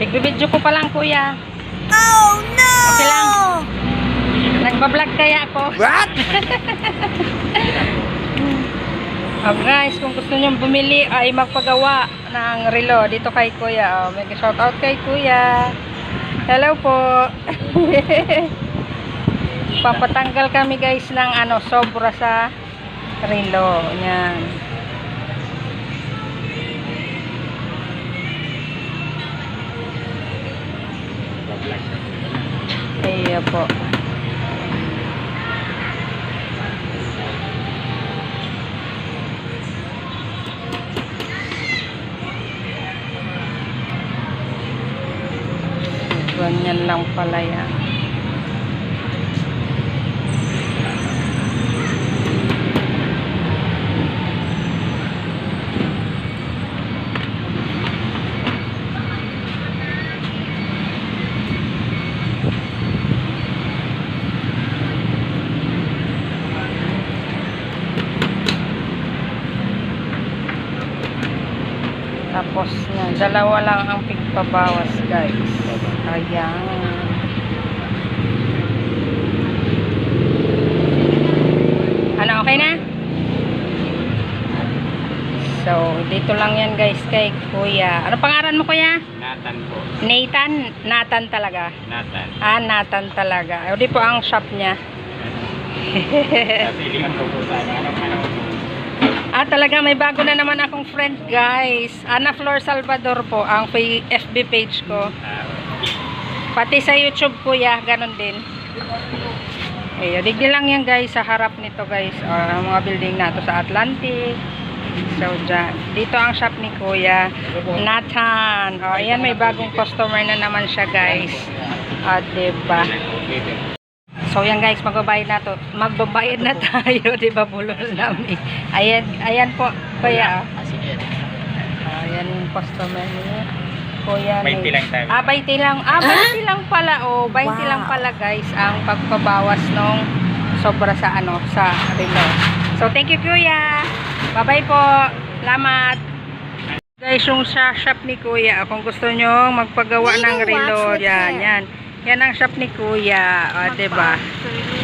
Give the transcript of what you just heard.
Nagbibidyo ko pa lang, kuya. Oh no! Okay lang. Nagbablog kaya ako. What? Oh, guys, kung gusto nyo bumili ay magpagawa ng relo dito kay kuya. Oh, may shout out kay kuya. Hello po. Papatanggal kami guys ng ano, sobra sa relo. Yan. Iya po. Ganyan lang pala yan. Tapos na, dalawa lang ang pigpabawas guys. Ayan. Ano, okay na? So, dito lang yan guys kay Kuya. Ano pangalan mo Kuya? Nathan po. Nathan? Nathan talaga. Nathan. Ah, Nathan talaga. O, di po ang shop niya. Napilingan ko po sana. Ano, ano, Ah, talaga may bago na naman akong friend guys. Ana Flor Salvador po ang FB page ko. ah, Pati sa YouTube kuya, ganun din. Ayun, digdi lang yan guys sa harap nito guys. Ah, ang mga building na to sa Atlantic. So, dyan. Dito ang shop ni Kuya. Nathan. Oh, ayan, may bagong customer na naman siya guys. Ah, diba? So, yan guys, magbabayad na to. Magbabayad na tayo, diba? Bulol namin. Ayan, ayan po, Kuya. Ah, sige. Ah, yan yung customer niya. Kuya. 20 Nay- lang tayo. Ah, 20 lang. Ah, 20 lang pala. Oh, 20 Wow. lang pala guys ang pagpabawas nung sobra sa ano, sa relo. So, thank you Kuya. Bye-bye po. Salamat. Guys, yung sa shop ni Kuya, kung gusto nyo magpagawa ng relo, yan, yan. Yan ang shop ni Kuya, ah, 'di ba? Magpa-